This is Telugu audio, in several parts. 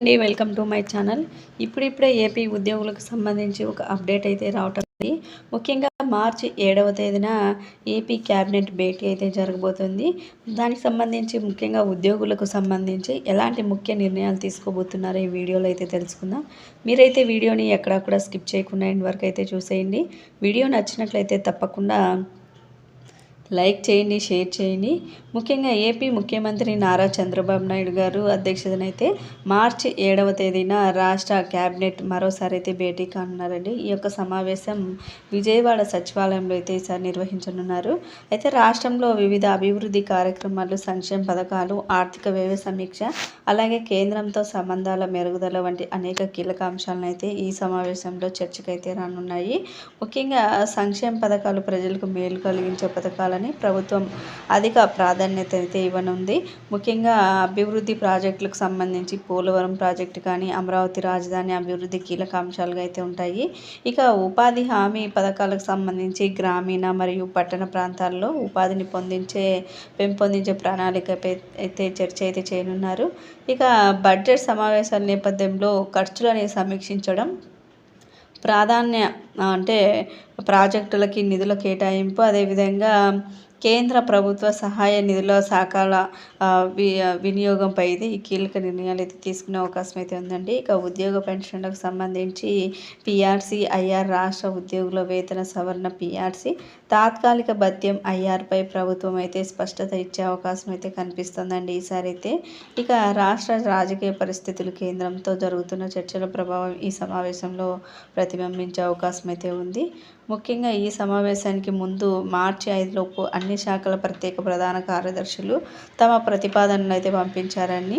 అండి వెల్కమ్ టు మై ఛానల్. ఇప్పుడిప్పుడే ఏపీ ఉద్యోగులకు సంబంధించి ఒక అప్డేట్ అయితే రావటం ముఖ్యంగా మార్చి ఏడవ తేదీన ఏపీ క్యాబినెట్ భేటీ అయితే జరగబోతుంది. దానికి సంబంధించి ముఖ్యంగా ఉద్యోగులకు సంబంధించి ఎలాంటి ముఖ్య నిర్ణయాలు తీసుకోబోతున్నారో ఈ వీడియోలో అయితే తెలుసుకుందాం. మీరైతే వీడియోని ఎక్కడా కూడా స్కిప్ చేయకుండా ఎండ్ వరకు అయితే చూసేయండి. వీడియో నచ్చినట్లయితే తప్పకుండా లైక్ చేయండి షేర్ చేయండి. ముఖ్యంగా ఏపీ ముఖ్యమంత్రి నారా చంద్రబాబు నాయుడు గారు అధ్యక్షతనైతే మార్చి ఏడవ తేదీన రాష్ట్ర క్యాబినెట్ మరోసారి అయితే భేటీ కానున్నారండి. ఈ యొక్క సమావేశం విజయవాడ సచివాలయంలో అయితే ఈసారి నిర్వహించనున్నారు. అయితే రాష్ట్రంలో వివిధ అభివృద్ధి కార్యక్రమాలు సంక్షేమ పథకాలు ఆర్థిక వ్యయ సమీక్ష అలాగే కేంద్రంతో సంబంధాల మెరుగుదల వంటి అనేక కీలక అంశాలను అయితే ఈ సమావేశంలో చర్చకైతే రానున్నాయి. ముఖ్యంగా సంక్షేమ పథకాలు ప్రజలకు మేలు కలిగించే పథకాలు చేయాలని ప్రభుత్వం అధిక ప్రాధాన్యత అయితే ఇవ్వనుంది. ముఖ్యంగా అభివృద్ధి ప్రాజెక్టులకు సంబంధించి పోలవరం ప్రాజెక్టు కానీ అమరావతి రాజధాని అభివృద్ధి కీలక అంశాలుగా అయితే ఉంటాయి. ఇక ఉపాధి హామీ పథకాలకు సంబంధించి గ్రామీణ మరియు పట్టణ ప్రాంతాల్లో ఉపాధిని పొందించే పెంపొందించే ప్రణాళికపై అయితే చర్చ అయితే చేయనున్నారు. ఇక బడ్జెట్ సమావేశాల నేపథ్యంలో ఖర్చులని సమీక్షించడం ప్రాధాన్య అంటే ప్రాజెక్టులకి నిధుల కేటాయింపు అదేవిధంగా కేంద్ర ప్రభుత్వ సహాయ నిధుల శాఖల వి వినియోగంపై ఇది కీలక నిర్ణయాలు అయితే తీసుకునే అవకాశం అయితే ఉందండి. ఇక ఉద్యోగ పెన్షన్లకు సంబంధించి పిఆర్సీ ఐఆర్ రాష్ట్ర ఉద్యోగుల వేతన సవరణ పిఆర్సీ తాత్కాలిక భత్యం ఐఆర్పై ప్రభుత్వం అయితే స్పష్టత ఇచ్చే అవకాశం అయితే కనిపిస్తుందండి. ఈసారి అయితే ఇక రాష్ట్ర రాజకీయ పరిస్థితులు కేంద్రంతో జరుగుతున్న చర్చల ప్రభావం ఈ సమావేశంలో ప్రతిబింబించే అవకాశం అయితే ఉంది. ముఖ్యంగా ఈ సమావేశానికి ముందు మార్చి ఐదులోపు అన్ని శాఖల ప్రత్యేక ప్రధాన కార్యదర్శులు తమ ప్రతిపాదనలు అయితే పంపించారని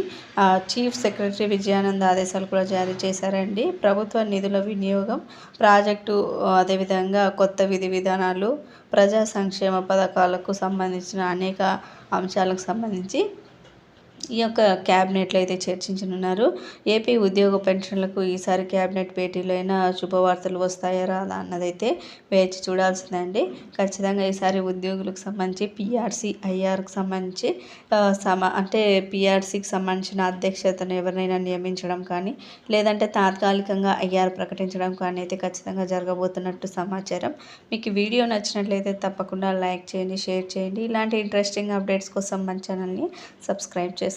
చీఫ్ సెక్రటరీ విజయానంద్ ఆదేశాలు కూడా జారీ చేశారండి. ప్రభుత్వ నిధుల వినియోగం ప్రాజెక్టు అదేవిధంగా కొత్త విధి విధానాలు ప్రజా సంక్షేమ పథకాలకు సంబంధించిన అనేక అంశాలకు సంబంధించి ఈ యొక్క క్యాబినెట్లో అయితే చర్చించనున్నారు. ఏపీ ఉద్యోగ పెన్షన్లకు ఈసారి క్యాబినెట్ భేటీలో అయినా శుభవార్తలు వస్తాయా రాదా అన్నదైతే వేచి చూడాల్సిందే అండి ఖచ్చితంగా ఈసారి ఉద్యోగులకు సంబంధించి పిఆర్సీ ఐఆర్కి సంబంధించి సమ అంటే పిఆర్సీకి సంబంధించిన అధ్యక్షతను ఎవరినైనా నియమించడం కానీ లేదంటే తాత్కాలికంగా ఐఆర్ ప్రకటించడం కానీ అయితే ఖచ్చితంగా జరగబోతున్నట్టు సమాచారం. మీకు వీడియో నచ్చినట్లయితే తప్పకుండా లైక్ చేయండి షేర్ చేయండి. ఇలాంటి ఇంట్రెస్టింగ్ అప్డేట్స్ కోసం మన ఛానల్ని సబ్స్క్రైబ్ చేసుకోండి.